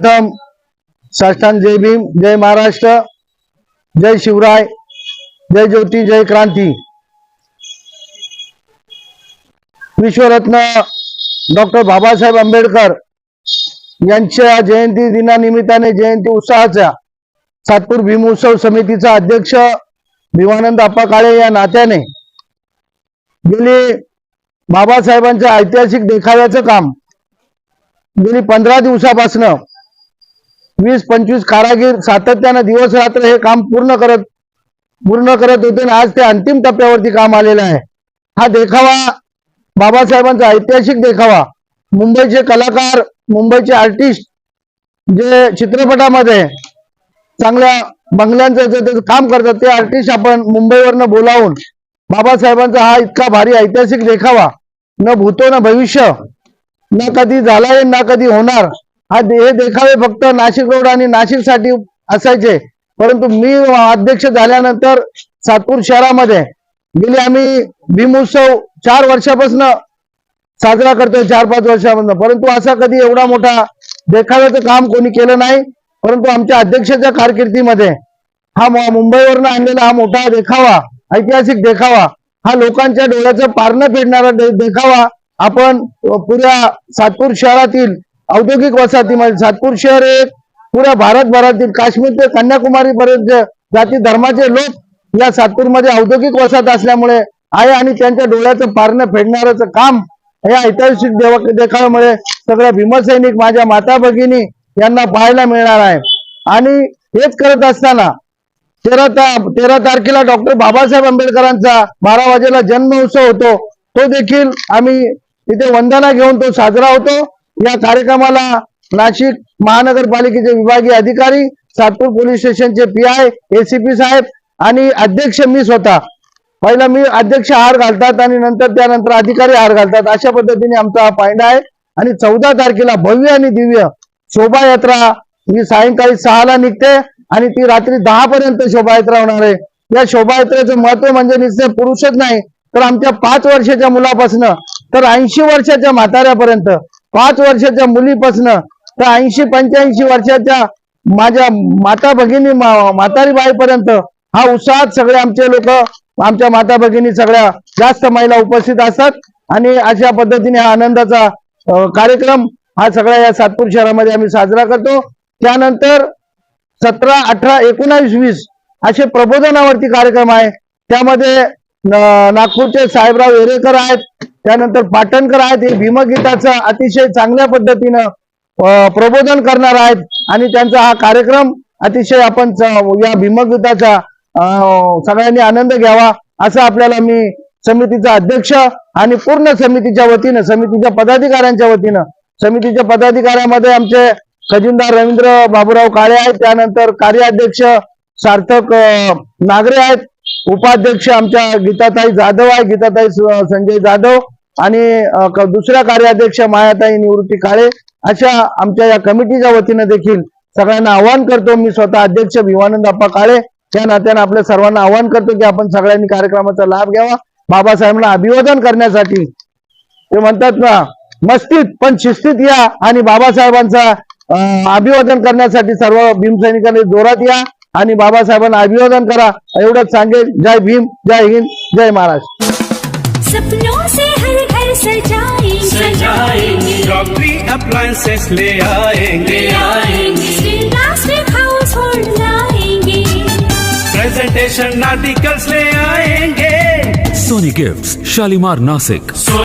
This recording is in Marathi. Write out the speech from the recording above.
प्रथम साष्टांग जय भीम जय महाराष्ट्र जय शिवराय जय ज्योती जय क्रांती. विश्वरत्न डॉक्टर बाबासाहेब आंबेडकर यांच्या जयंती दिनानिमित्ताने जयंती उत्साहाच्या सातपूर भीमोत्सव समितीचा अध्यक्ष भीमानंद अप्पा काळे या नात्याने गेली बाबासाहेबांच्या ऐतिहासिक देखाव्याचं काम गेली पंधरा दिवसापासून वीस पंचवीस कारागीर सातत्यानं दिवस रात्र हे काम पूर्ण करत पूर्ण करत होते आणि आज ते अंतिम टप्प्यावरती काम आलेलं आहे. हा देखावा बाबासाहेबांचा ऐतिहासिक देखावा. मुंबईचे कलाकार मुंबईचे आर्टिस्ट जे चित्रपटामध्ये चांगल्या बंगल्यांचं जे काम करतात ते आर्टिस्ट आपण मुंबईवरनं बोलावून बाबासाहेबांचा हा इतका भारी ऐतिहासिक देखावा न भूतो न भविष्य न कधी झालाय ना कधी होणार हा हे देखावे फक्त नाशिक रोड आणि नाशिकसाठी असायचे. परंतु मी अध्यक्ष झाल्यानंतर सातपूर शहरामध्ये गेली. आम्ही भीमोत्सव चार वर्षापासून साजरा करतोय चार पाच वर्षापासून. परंतु असा कधी एवढा मोठा देखाव्याचं काम कोणी केलं नाही. परंतु आमच्या अध्यक्षाच्या कारकिर्दीमध्ये हा मुंबईवरनं आणलेला हा मोठा देखावा ऐतिहासिक देखावा हा लोकांच्या डोळ्याचं पारणं फेडणारा देखावा आपण पुऱ्या सातपूर शहरातील औद्योगिक वसाहतीमध्ये सातपूर शहर हे पुऱ्या भारतभरातील काश्मीर ते कन्याकुमारी पर्यंत जाती धर्माचे लोक या सातपूरमध्ये औद्योगिक वसाहत असल्यामुळे आहे आणि त्यांच्या डोळ्याचं पारणं फेडणाऱ्याचं काम या ऐतिहासिक देवा- देखाव्यामुळे सगळ्या भीमसैनिक माझ्या माता भगिनी यांना पाहायला मिळणार आहे. आणि हेच करत असताना तेरा ता तेरा तारखेला डॉक्टर बाबासाहेब आंबेडकरांचा बारा वाजेला जन्म उत्सव होतो. तो देखील आम्ही तिथे वंदना घेऊन तो साजरा होतो. या कार्यक्रमाला नाशिक महानगरपालिकेचे विभागीय अधिकारी सातपूर पोलीस स्टेशनचे पी आय एसीपी साहेब आणि अध्यक्ष मी स्वतः. पहिला मी अध्यक्ष हार घालतात आणि नंतर त्यानंतर अधिकारी हार घालतात. अशा पद्धतीने आमचा हा पायंडा आहे. आणि चौदा तारखेला भव्य आणि दिव्य शोभायात्रा ही सायंकाळी सहाला निघते आणि ती रात्री दहा पर्यंत शोभायात्रा होणार आहे. या शोभायात्रेचं महत्त्व म्हणजे निश्चय पुरुषच नाही तर आमच्या पाच वर्षाच्या मुलापासून तर ऐंशी वर्षाच्या म्हाताऱ्यापर्यंत. पाच वर्षाच्या मुलीपासनं तर ऐंशी पंच्याऐंशी वर्षाच्या माझ्या माता भगिनी म्हातारी बाईपर्यंत हा उत्साहात सगळे आमचे लोक आमच्या माता भगिनी सगळ्या जास्त महिला उपस्थित असतात. आणि अशा पद्धतीने हा आनंदाचा कार्यक्रम हा सगळा या सातपूर शहरामध्ये आम्ही साजरा करतो. त्यानंतर सतरा अठरा एकोणावीस वीस असे प्रबोधनावरती कार्यक्रम आहे. त्यामध्ये नागपूरचे साहेबराव येरेकर आहेत त्यानंतर पाटणकर आहेत हे भीमगीताचं अतिशय चांगल्या पद्धतीनं प्रबोधन करणार आहेत. आणि त्यांचा हा कार्यक्रम अतिशय आपण या भीमगीताचा सगळ्यांनी आनंद घ्यावा असं आपल्याला मी समितीचा अध्यक्ष आणि पूर्ण समितीच्या वतीनं समितीच्या पदाधिकाऱ्यांच्या वतीनं समितीच्या पदाधिकाऱ्यामध्ये आमचे खजिनदार रवींद्र बाबूराव काळे आहेत त्यानंतर कार्याध्यक्ष सार्थक नागरे आहेत उपाध्यक्ष आमच्या गीताताई जाधव आहे गीताताई संजय जाधव आणि दुसऱ्या कार्याध्यक्ष मायाताई निवृत्ती काळे अशा आमच्या या कमिटीच्या वतीनं देखील सगळ्यांना आवाहन करतो. मी स्वतः अध्यक्ष भिवानंद अप्पा काळे. त्या नात्यानं आपल्या सर्वांना आवाहन करतो की आपण सगळ्यांनी कार्यक्रमाचा लाभ घ्यावा. बाबासाहेबांना अभिवादन करण्यासाठी ते म्हणतात ना मस्तीत पण शिस्तीत या आणि बाबासाहेबांचा अभिवादन करण्यासाठी सर्व भीमसैनिकांनी जोरात या. आणि बाबासाहेबांना अभिवादन करा. एवढंच सांगेल. जय भीम जय हिंद जय महाराष्ट्र. सपनों से हर घर सजाएँगे. सजाएँगे. क्रॉकरी अप्लायंसेस ले आएँगे. आएँगे. हाउस होल्ड लाएँगे. प्रेजेंटेशन आर्टिकल्स ले आएँगे. Sony Gifts, Shalimar Nasik.